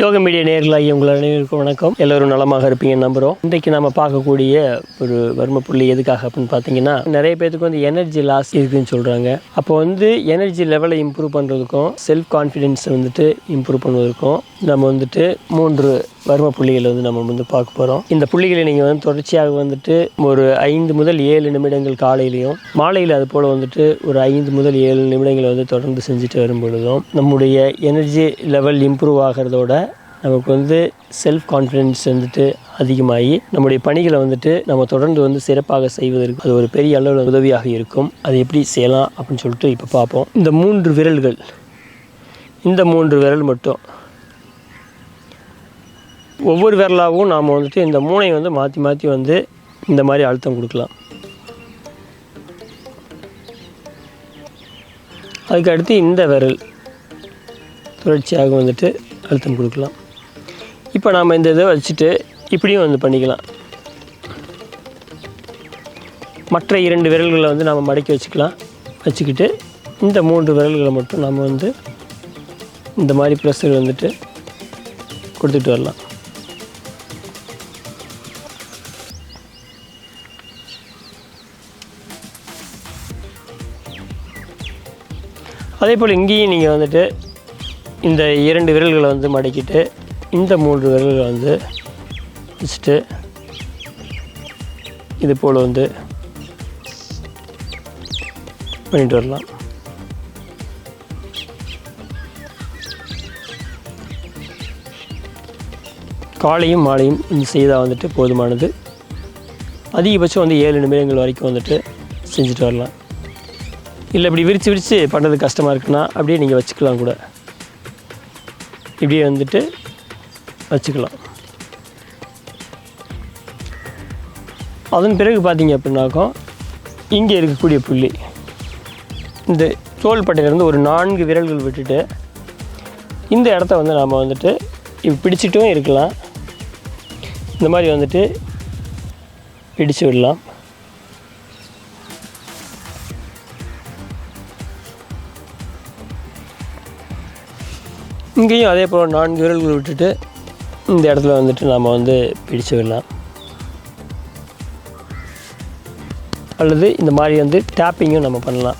யோக மீடியா நேர்களாகி உங்கள் அனைவருக்கும் வணக்கம். எல்லோரும் நலமாக இருப்பீங்கன்னு நம்புகிறோம் இன்றைக்கு நம்ம பார்க்கக்கூடிய ஒரு வர்ம புள்ளி எதுக்காக அப்படின்னு பார்த்தீங்கன்னா நிறைய பேருக்கு வந்து எனர்ஜி லாஸ் இருக்குன்னு சொல்கிறாங்க அப்போ வந்து எனர்ஜி லெவலை இம்ப்ரூவ் பண்ணுறதுக்கும் செல்ஃப் கான்ஃபிடென்ஸை வந்துட்டு இம்ப்ரூவ் பண்ணுவதற்கும் நம்ம வந்துட்டு மூன்று வர்ம புள்ளிகளை வந்து நம்ம வந்து பார்க்க போகிறோம் இந்த புள்ளிகளை நீங்கள் வந்து தொடர்ச்சியாக வந்துட்டு ஒரு ஐந்து முதல் ஏழு நிமிடங்கள் காலையிலையும் மாலையில் அது போல் வந்துட்டு ஒரு ஐந்து முதல் ஏழு நிமிடங்கள் வந்து தொடர்ந்து செஞ்சுட்டு வரும் பொழுதும் நம்முடைய எனர்ஜி லெவல் இம்ப்ரூவ் ஆகிறதோட நமக்கு வந்து செல்ஃப் கான்ஃபிடென்ஸ் வந்துட்டு அதிகமாகி நம்முடைய பணிகளை வந்துட்டு நம்ம தொடர்ந்து வந்து சிறப்பாக செய்வதற்கு அது ஒரு பெரிய அளவில் உதவியாக இருக்கும். அது எப்படி செய்யலாம் அப்படின்னு சொல்லிட்டு இப்போ பார்ப்போம். இந்த மூன்று விரல்கள் இந்த மூன்று விரல் மட்டும். ஒவ்வொரு விரலாகவும் நாம் வந்துட்டு இந்த மூணையை வந்து மாற்றி மாற்றி வந்து இந்த மாதிரி அழுத்தம் கொடுக்கலாம். அதுக்கடுத்து இந்த விரல் தொடர்ச்சியாக வந்துட்டு அழுத்தம் கொடுக்கலாம். இப்போ நாம் இந்த இதை வச்சுட்டு இப்படியும் வந்து பண்ணிக்கலாம். மற்ற இரண்டு விரல்களை வந்து நாம் மடக்கி வச்சுக்கலாம். வச்சுக்கிட்டு இந்த மூன்று விரல்களை மட்டும் நம்ம வந்து இந்த மாதிரி ப்ரெஸ்ஸுகள் வந்துட்டு கொடுத்துட்டு வரலாம். அதே போல் இங்கேயும் நீங்கள் வந்துட்டு இந்த இரண்டு விரல்களை வந்து மடக்கிட்டு இந்த மூன்று விரல்களை வந்து வச்சுட்டு இது போல் வந்து பண்ணிட்டு வரலாம். காலையும் மாலையும் இது செய்தால் வந்துட்டு போதுமானது. அதிகபட்சம் வந்து ஏழு நிமிடங்கள் வரைக்கும் வந்துட்டு செஞ்சுட்டு வரலாம். இல்லை இப்படி விரித்து விரித்து பண்ணுறது கஷ்டமாக இருக்குன்னா அப்படியே நீங்கள் வச்சுக்கலாம் கூட. இப்படியே வந்துட்டு வச்சுக்கலாம். அதன் பிறகு பார்த்தீங்க அப்படின்னாக்கும் இங்கே இருக்கக்கூடிய புள்ளி. இந்த தோள்பட்டையிலேருந்து ஒரு நான்கு விரல்கள் விட்டுட்டு இந்த இடத்த வந்து நாம் வந்துட்டு இப்படி பிடிச்சிட்டும் இருக்கலாம். இந்த மாதிரி வந்துட்டு பிடிச்சு விடலாம். இங்கேயும் அதே போல் நான்கு விரல்கள் விட்டுட்டு இந்த இடத்துல வந்துட்டு நாம் வந்து பிடிச்சு விடலாம் அல்லது இந்த மாதிரி வந்து டேப்பிங்கும் நம்ம பண்ணலாம்.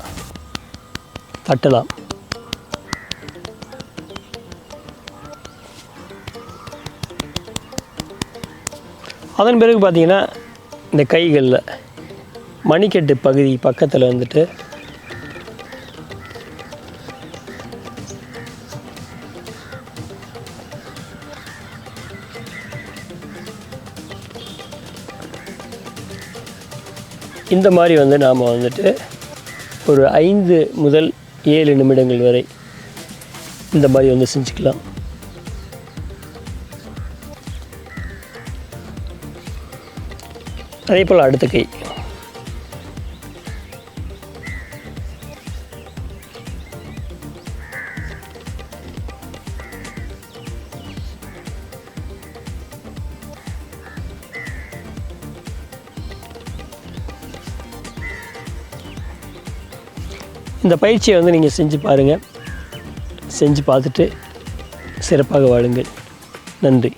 தட்டலாம். அதன் பிறகு பார்த்திங்கன்னா இந்த கைகளில் மணிக்கட்டு பகுதி பக்கத்தில் வந்துட்டு இந்த மாதிரி வந்து நாம் வந்துட்டு ஒரு ஐந்து முதல் ஏழு நிமிடங்கள் வரை இந்த மாதிரி வந்து செஞ்சுக்கலாம். அதே போல் அடுத்த கை. இந்த பயிற்சியை வந்து நீங்கள் செஞ்சு பாருங்கள் செஞ்சு பார்த்துட்டு சிறப்பாக வாழுங்கள். நன்றி.